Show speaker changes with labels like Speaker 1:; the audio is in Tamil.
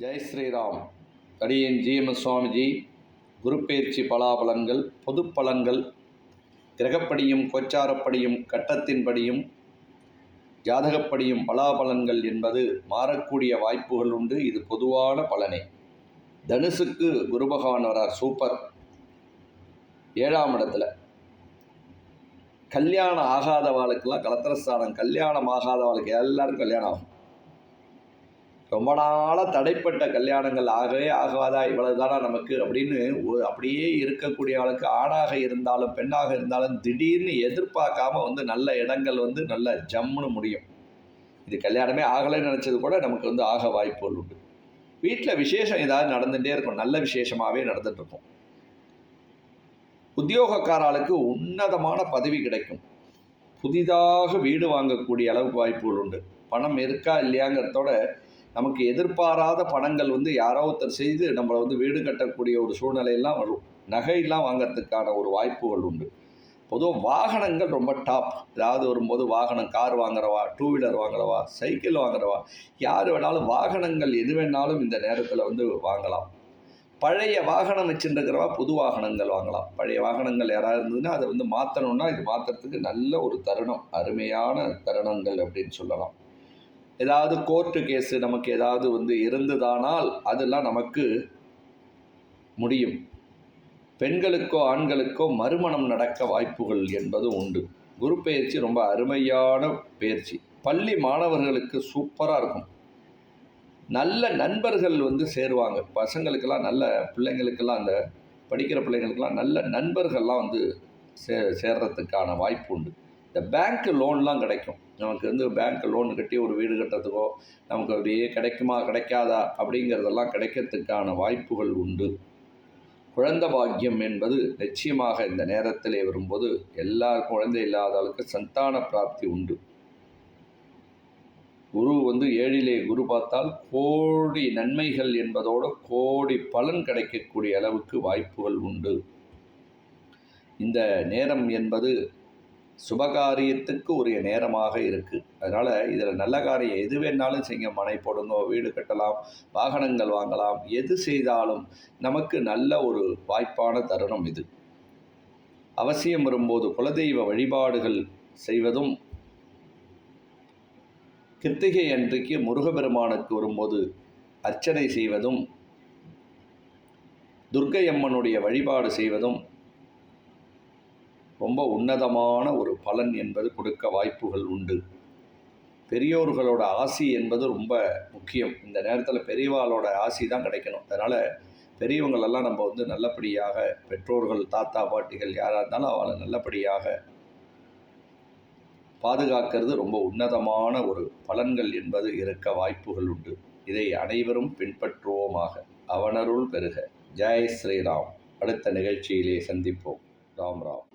Speaker 1: ஜெய் ஸ்ரீராம். அடியேன் ஜிஎம்எஸ் சுவாமிஜி குருப்பெயர்ச்சி பலாபலன்கள் பொது பலன்கள் கிரகப்படியும் கோச்சாரப்படியும் கட்டத்தின்படியும் ஜாதகப்படியும் பலாபலன்கள் என்பது மாறக்கூடிய வாய்ப்புகள் உண்டு. இது பொதுவான பலனே. தனுசுக்கு குருபகவான் வரார். சூப்பர். ஏழாம் இடத்துல. கல்யாணம் ஆகாதவாளுக்கெல்லாம் கலத்திரஸ்தானம். கல்யாணம் ஆகாதவாளுக்கு எல்லாரும் கல்யாணம் ஆகும். ரொம்ப நாளாக தடைப்பட்ட கல்யாணங்கள் ஆகவே ஆகாதா இவ்வளவு தானா நமக்கு அப்படின்னு அப்படியே இருக்கக்கூடிய ஆளுக்கு ஆணாக இருந்தாலும் பெண்ணாக இருந்தாலும் திடீர்னு எதிர்பார்க்காம வந்து நல்ல இடங்கள் வந்து நல்ல ஜம்முன்னு முடியும். இது கல்யாணமே ஆகலைன்னு நினச்சது கூட நமக்கு வந்து ஆக வாய்ப்புகள் உண்டு. வீட்டில் விசேஷம் ஏதாவது நடந்துகிட்டே இருக்கும். நல்ல விசேஷமாகவே நடந்துகிட்டு இருக்கும் உத்தியோகக்காராளுக்கு உன்னதமான பதவி கிடைக்கும். புதிதாக வீடு வாங்கக்கூடிய அளவுக்கு வாய்ப்புகள் உண்டு. பணம் இருக்கா இல்லையாங்கிறதோட நமக்கு எதிர்பாராத பணங்கள் வந்து யாரோ ஒருத்தர் செய்து நம்மளை வந்து வீடு கட்டக்கூடிய ஒரு சூழ்நிலையெல்லாம் வரும். நகையெல்லாம் வாங்கிறதுக்கான ஒரு வாய்ப்புகள் உண்டு. பொதுவாக வாகனங்கள் ரொம்ப டாப் ஏதாவது வரும்போது வாகனம் கார் வாங்குறவா டூ வீலர் வாங்குறவா சைக்கிள் வாங்குறவா யார் வேணாலும் வாகனங்கள் எது வேணாலும் இந்த நேரத்தில் வந்து வாங்கலாம். பழைய வாகனம் வச்சுருக்கிறவா புது வாகனங்கள் வாங்கலாம். பழைய வாகனங்கள் யாராவது இருந்ததுன்னா அதை வந்து மாற்றணும்னா இது மாற்றுறதுக்கு நல்ல ஒரு தருணம். அருமையான தருணங்கள் அப்படின்னு சொல்லலாம். ஏதாவது கோர்ட்டு கேஸு நமக்கு ஏதாவது வந்து இருந்ததானால் அதெல்லாம் நமக்கு முடியும். பெண்களுக்கோ ஆண்களுக்கோ மறுமணம் நடக்க வாய்ப்புகள் என்பது உண்டு. குரு பயிற்சி ரொம்ப அருமையான பயிற்சி. பள்ளி மாணவர்களுக்கு சூப்பராக இருக்கும். நல்ல நண்பர்கள் வந்து சேருவாங்க. பசங்களுக்கெல்லாம் நல்ல பிள்ளைங்களுக்கெல்லாம் அந்த படிக்கிற பிள்ளைங்களுக்கெல்லாம் நல்ல நண்பர்கள்லாம் வந்து சே சேர்றதுக்கான வாய்ப்பு உண்டு. இந்த பேங்க்கு லோன்லாம் கிடைக்கும். நமக்கு வந்து பேங்க் லோன் கட்டி ஒரு வீடு கட்டுறதுக்கோ நமக்கு அப்படியே கிடைக்குமா கிடைக்காதா அப்படிங்கிறதெல்லாம் கிடைக்கிறதுக்கான வாய்ப்புகள் உண்டு. குழந்த பாக்கியம் என்பது நிச்சயமாக இந்த நேரத்திலே வரும்போது எல்லார் குழந்தை இல்லாதவளுக்கு சந்தான பிராப்தி உண்டு. குரு வந்து ஏழிலே குரு பார்த்தால் கோடி நன்மைகள் என்பதோடு கோடி பலன் கிடைக்கக்கூடிய அளவுக்கு வாய்ப்புகள் உண்டு. இந்த நேரம் என்பது சுபகாரியத்துக்கு உரிய நேரமாக இருக்குது அதனால் இதில் நல்ல காரியம் எது வேணாலும் செய்ய மனை போடுங்க வீடு கட்டலாம் வாகனங்கள் வாங்கலாம். எது செய்தாலும் நமக்கு நல்ல ஒரு வாய்ப்பான தருணம் இது. அவசியம் வரும்போது குலதெய்வ வழிபாடுகள் செய்வதும் கிருத்திகை அன்றைக்கு முருகபெருமானுக்கு வரும்போது அர்ச்சனை செய்வதும் துர்க்கை அம்மனுடைய வழிபாடு செய்வதும் ரொம்ப உன்னதமான ஒரு பலன் என்பது கொடுக்க வாய்ப்புகள் உண்டு. பெரியோர்களோட ஆசி என்பது ரொம்ப முக்கியம். இந்த நேரத்தில் பெரியவாளோட ஆசி தான் கிடைக்கணும். அதனால் பெரியவங்களெல்லாம் நம்ம வந்து நல்லபடியாக பெற்றோர்கள் தாத்தா பாட்டிகள் யாராக இருந்தாலும் அவளை நல்லபடியாக பாதுகாக்கிறது ரொம்ப உன்னதமான ஒரு பலன்கள் என்பது இருக்க வாய்ப்புகள் உண்டு. இதை அனைவரும் பின்பற்றுவோமாக. அவனருள் பெருக. ஜெய் ஸ்ரீராம். அடுத்த நிகழ்ச்சியிலே சந்திப்போம். ராம் ராம்.